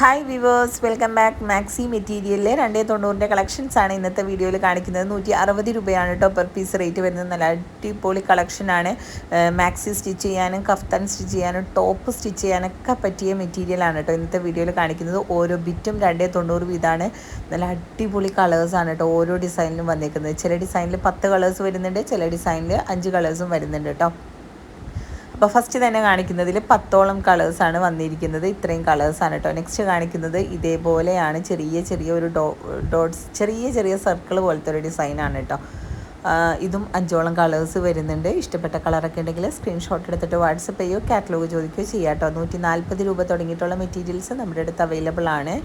Hi viewers welcome back maxi മെറ്റീരിയലിലെ രണ്ടേ തൊണ്ണൂറിന്റെ collections ആണ് ഇന്നത്തെ വീഡിയോയിൽ കാണിക്കുന്നത്. നൂറ്റി അറുപത് രൂപയാണ് കേട്ടോ പെർ പീസ് റേറ്റ് വരുന്നത്. നല്ല അടിപൊളി കളക്ഷനാണ് മാക്സി സ്റ്റിച്ച് ചെയ്യാനും കഫ്തൻ സ്റ്റിച്ച് ചെയ്യാനും ടോപ്പ് സ്റ്റിച്ച് ചെയ്യാനൊക്കെ പറ്റിയ മെറ്റീരിയലാണ് കേട്ടോ ഇന്നത്തെ വീഡിയോയിൽ കാണിക്കുന്നത്. ഓരോ ബിറ്റും രണ്ടേ തൊണ്ണൂറ് വീതമാണ് നല്ല അടിപൊളി കളേഴ്സാണ് കേട്ടോ ഓരോ ഡിസൈനിലും വന്നേക്കുന്നത്. ചില ഡിസൈനിൽ പത്ത് കളേഴ്സ് വരുന്നുണ്ട് ചില ഡിസൈനിൽ അഞ്ച് കളേഴ്സും വരുന്നുണ്ട് കേട്ടോ അപ്പോൾ ഫസ്റ്റ് തന്നെ കാണിക്കുന്നതിൽ പത്തോളം കളേഴ്സാണ് വന്നിരിക്കുന്നത്. ഇത്രയും കളേഴ്സാണ് കേട്ടോ നെക്സ്റ്റ് കാണിക്കുന്നത് ഇതേപോലെയാണ് ചെറിയ ചെറിയ ഒരു ഡോ ഡോട്ട്സ് ചെറിയ ചെറിയ സർക്കിൾ പോലത്തെ ഒരു ഡിസൈനാണ് കേട്ടോ ഇതും അഞ്ചോളം കളേഴ്സ് വരുന്നുണ്ട്. ഇഷ്ടപ്പെട്ട കളറൊക്കെ ഉണ്ടെങ്കിൽ സ്ക്രീൻഷോട്ട് എടുത്തിട്ട് വാട്സപ്പ് ചെയ്യുകയോ കാറ്റലോഗ് ചോദിക്കുകയോ ചെയ്യാം കേട്ടോ നൂറ്റി നാൽപ്പത് രൂപ തുടങ്ങിയിട്ടുള്ള മെറ്റീരിയൽസ് നമ്മുടെ അടുത്ത് അവൈലബിൾ ആണ്.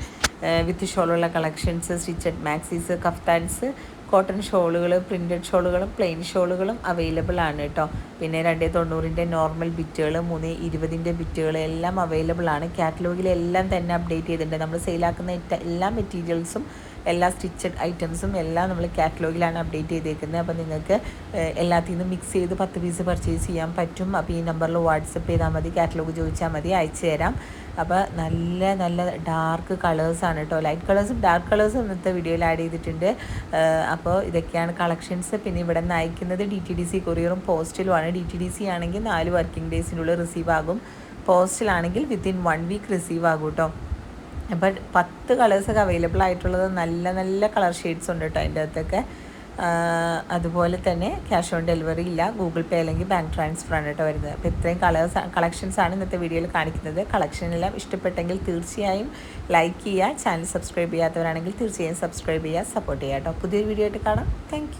With ഷോളുള്ള collections stitched maxis kaftans cotton ഷോളുകൾ printed ഷോളുകളും പ്ലെയിൻ ഷോളുകളും അവൈലബിൾ ആണ് കേട്ടോ പിന്നെ രണ്ടേ തൊണ്ണൂറിന്റെ നോർമൽ ബിറ്റുകൾ മൂന്ന് ഇരുപതിന്റെ ബിറ്റുകൾ എല്ലാം അവൈലബിൾ ആണ്. കാറ്റലോഗിലെല്ലാം തന്നെ അപ്ഡേറ്റ് ചെയ്തിട്ടുണ്ട്. നമ്മൾ സെയിലാക്കുന്ന എല്ലാ മെറ്റീരിയൽസും എല്ലാ സ്റ്റിച്ചഡ് ഐറ്റംസും എല്ലാം നമ്മൾ കാറ്റലോഗിലാണ് അപ്ഡേറ്റ് ചെയ്തേക്കുന്നത്. അപ്പോൾ നിങ്ങൾക്ക് എല്ലാത്തിൽ നിന്നും മിക്സ് ചെയ്ത് പത്ത് പീസ് പർച്ചേസ് ചെയ്യാൻ പറ്റും. അപ്പോൾ ഈ നമ്പറിൽ വാട്സപ്പ് ചെയ്താൽ മതി കാറ്റലോഗ് ചോദിച്ചാൽ മതി അയച്ചു തരാം. അപ്പോൾ നല്ല നല്ല ഡാർക്ക് കളേഴ്സാണ് കേട്ടോ ലൈറ്റ് കളേഴ്സും ഡാർക്ക് കളേഴ്സും ഇന്നത്തെ വീഡിയോയിൽ ആഡ് ചെയ്തിട്ടുണ്ട്. അപ്പോൾ ഇതൊക്കെയാണ് കളക്ഷൻസ് പിന്നെ ഇവിടെ നിന്ന് അയക്കുന്നത് ഡി ടി ഡി സി കൊറിയറും പോസ്റ്റിലുമാണ് ഡി ടി ഡി സി ആണെങ്കിൽ നാല് വർക്കിംഗ് ഡേയ്സിനുള്ളിൽ റിസീവ് ആകും. പോസ്റ്റിലാണെങ്കിൽ വിത്തിൻ വൺ വീക്ക് റിസീവ് ആകും കേട്ടോ അപ്പോൾ പത്ത് കളേഴ്സൊക്കെ അവൈലബിൾ ആയിട്ടുള്ളത് നല്ല നല്ല കളർ ഷെയ്ഡ്സ് ഉണ്ട് കേട്ടോ അതിന്റെ അകത്തൊക്കെ. അതുപോലെ തന്നെ ക്യാഷ് ഓൺ ഡെലിവറി ഇല്ല. ഗൂഗിൾ പേ അല്ലെങ്കിൽ ബാങ്ക് ട്രാൻസ്ഫർ ആണ് കേട്ടോ വരുന്നത്. അപ്പോൾ ഇത്രയും കളേഴ്സ് കളക്ഷൻസ് ആണ് ഇന്നത്തെ വീഡിയോയിൽ കാണിക്കുന്നത്. കളക്ഷനെല്ലാം ഇഷ്ടപ്പെട്ടെങ്കിൽ തീർച്ചയായും ലൈക്ക് ചെയ്യുക. ചാനൽ സബ്സ്ക്രൈബ് ചെയ്യാത്തവരാണെങ്കിൽ തീർച്ചയായും സബ്സ്ക്രൈബ് ചെയ്യുക. സപ്പോർട്ട് ചെയ്യുക കേട്ടോ പുതിയൊരു വീഡിയോ ആയിട്ട് കാണാം. താങ്ക്